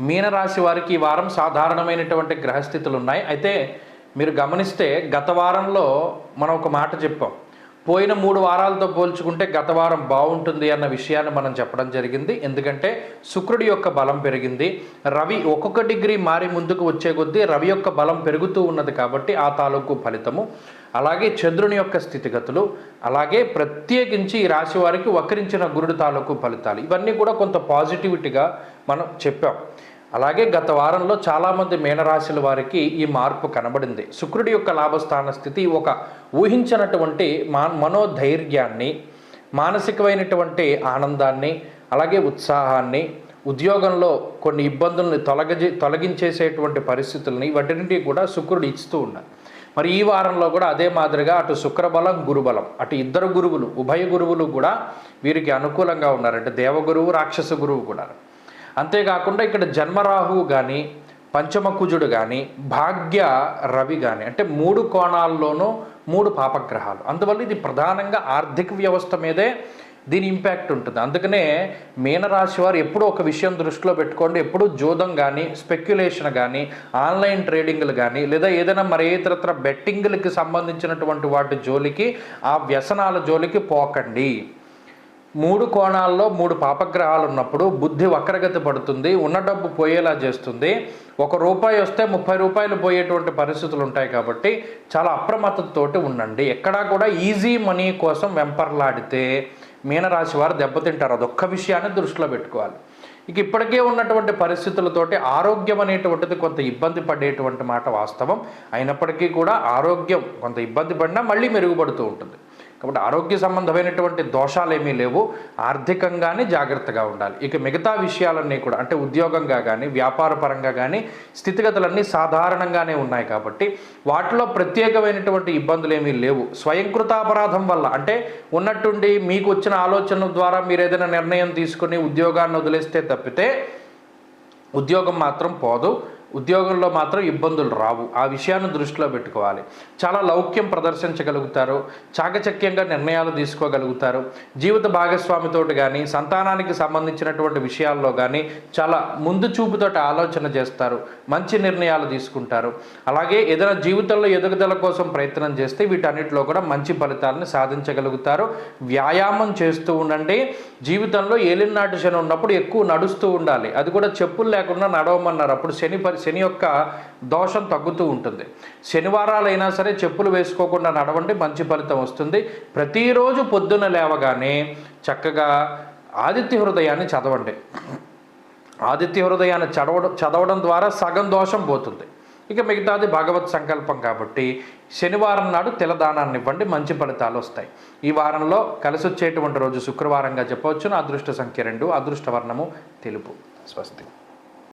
మీనరాశి వారికి ఈ వారం సాధారణమైనటువంటి గ్రహస్థితులు ఉన్నాయి అయితే మీరు గమనిస్తే గత వారంలో మనం ఒక మాట చెప్పాం. పోయిన మూడు వారాలతో పోల్చుకుంటే గత వారం బాగుంటుంది అన్న విషయాన్ని మనం చెప్పడం జరిగింది. ఎందుకంటే శుక్రుడి యొక్క బలం పెరిగింది. రవి ఒక్కొక్క డిగ్రీ మారి ముందుకు వచ్చే కొద్దీ రవి యొక్క బలం పెరుగుతూ ఉన్నది కాబట్టి ఆ తాలూకు ఫలితము. అలాగే చంద్రుని యొక్క స్థితిగతులు అలాగే ప్రత్యేకించి ఈ రాశి వారికి వక్రించిన గురుడు తాలూకు ఫలితాలు. ఇవన్నీ కూడా కొంత పాజిటివిటీగా మనం చెప్పాం. అలాగే గత వారంలో చాలామంది మీనరాశుల వారికి ఈ మార్పు కనబడింది. శుక్రుడి యొక్క లాభస్థాన స్థితి ఒక ఊహించినటువంటి మా మనోధైర్యాన్ని మానసికమైనటువంటి ఆనందాన్ని అలాగే ఉత్సాహాన్ని ఉద్యోగంలో కొన్ని ఇబ్బందుల్ని తొలగజే తొలగించేసేటువంటి పరిస్థితుల్ని వాటిని కూడా శుక్రుడు ఇస్తూ ఉన్నారు. మరి ఈ వారంలో కూడా అదే మాదిరిగా అటు శుక్రబలం గురుబలం అటు ఇద్దరు గురువులు ఉభయ గురువులు కూడా వీరికి అనుకూలంగా ఉన్నారంటే. దేవగురువు రాక్షస గురువు కూడా. అంతేకాకుండా ఇక్కడ జన్మరాహువు కానీ పంచమకుజుడు కానీ భాగ్య రవి కానీ అంటే మూడు కోణాల్లోనూ మూడు పాపగ్రహాలు. అందువల్ల ఇది ప్రధానంగా ఆర్థిక వ్యవస్థ మీదే దీని ఇంపాక్ట్ ఉంటుంది. అందుకనే మీనరాశి వారు ఎప్పుడూ ఒక విషయం దృష్టిలో పెట్టుకోండి. ఎప్పుడు జూదం కానీ స్పెక్యులేషన్ కానీ ఆన్లైన్ ట్రేడింగ్లు కానీ లేదా ఏదైనా మరి ఇతరత్ర బెట్టింగ్లకి సంబంధించినటువంటి వాటి జోలికి ఆ వ్యసనాల జోలికి పోకండి. మూడు కోణాల్లో మూడు పాపగ్రహాలు ఉన్నప్పుడు బుద్ధి వక్రగతి పడుతుంది ఉన్న డబ్బు పోయేలా చేస్తుంది. ఒక రూపాయి వస్తే ముప్పై రూపాయలు పోయేటువంటి పరిస్థితులు ఉంటాయి కాబట్టి చాలా అప్రమత్తతోటి ఉండండి. ఎక్కడా కూడా ఈజీ మనీ కోసం వెంపర్లాడితే మీనరాశి వారు దెబ్బతింటారు. అదొక్క విషయాన్ని దృష్టిలో పెట్టుకోవాలి. ఇక ఇప్పటికే ఉన్నటువంటి పరిస్థితులతోటి ఆరోగ్యం అనేటువంటిది కొంత ఇబ్బంది పడేటువంటి మాట వాస్తవం. అయినప్పటికీ కూడా ఆరోగ్యం కొంత ఇబ్బంది పడినా మళ్ళీ మెరుగుపడుతూ ఉంటుంది. కాబట్టి ఆరోగ్య సంబంధమైనటువంటి దోషాలు ఏమీ లేవు. ఆర్థికంగానే జాగ్రత్తగా ఉండాలి. ఇక మిగతా విషయాలన్నీ కూడా అంటే ఉద్యోగంగా కానీ వ్యాపార పరంగా కానీ స్థితిగతులన్నీ సాధారణంగానే ఉన్నాయి కాబట్టి వాటిలో ప్రత్యేకమైనటువంటి ఇబ్బందులు ఏమీ లేవు. స్వయంకృతాపరాధం వల్ల అంటే ఉన్నట్టుండి మీకు వచ్చిన ఆలోచన ద్వారా మీరు ఏదైనా నిర్ణయం తీసుకుని ఉద్యోగాన్ని వదిలేస్తే తప్పితే ఉద్యోగం మాత్రం పోదు. ఉద్యోగంలో మాత్రం ఇబ్బందులు రావు. ఆ విషయాన్ని దృష్టిలో పెట్టుకోవాలి. చాలా లౌక్యం ప్రదర్శించగలుగుతారు. చాకచక్యంగా నిర్ణయాలు తీసుకోగలుగుతారు. జీవిత భాగస్వామితోటి కానీ సంతానానికి సంబంధించినటువంటి విషయాల్లో కానీ చాలా ముందు చూపుతోటి ఆలోచన చేస్తారు. మంచి నిర్ణయాలు తీసుకుంటారు. అలాగే ఏదైనా జీవితంలో ఎదుగుదల కోసం ప్రయత్నం చేస్తే వీటన్నిటిలో కూడా మంచి ఫలితాలను సాధించగలుగుతారు. వ్యాయామం చేస్తూ ఉండండి. జీవితంలో ఏలినాటి శని ఉన్నప్పుడు ఎక్కువ నడుస్తూ ఉండాలి. అది కూడా చెప్పులు లేకుండా నడవమన్నారు. అప్పుడు శని పరి శని యొక్క దోషం తగ్గుతూ ఉంటుంది. శనివారాలైనా సరే చెప్పులు వేసుకోకుండా నడవండి మంచి ఫలితం వస్తుంది. ప్రతిరోజు పొద్దున లేవగానే చక్కగా ఆదిత్య హృదయాన్ని చదవండి. ఆదిత్య హృదయాన్ని చదవడం చదవడం ద్వారా సగం దోషం పోతుంది. ఇక మిగతాది భగవత్ సంకల్పం కాబట్టి శనివారం నాడు తిలదానాన్ని ఇవ్వండి మంచి ఫలితాలు వస్తాయి. ఈ వారంలో కలిసి వచ్చేటువంటి రోజు శుక్రవారంగా చెప్పవచ్చు అదృష్ట సంఖ్య రెండు అదృష్టవర్ణము తెలుపు. స్వస్తి.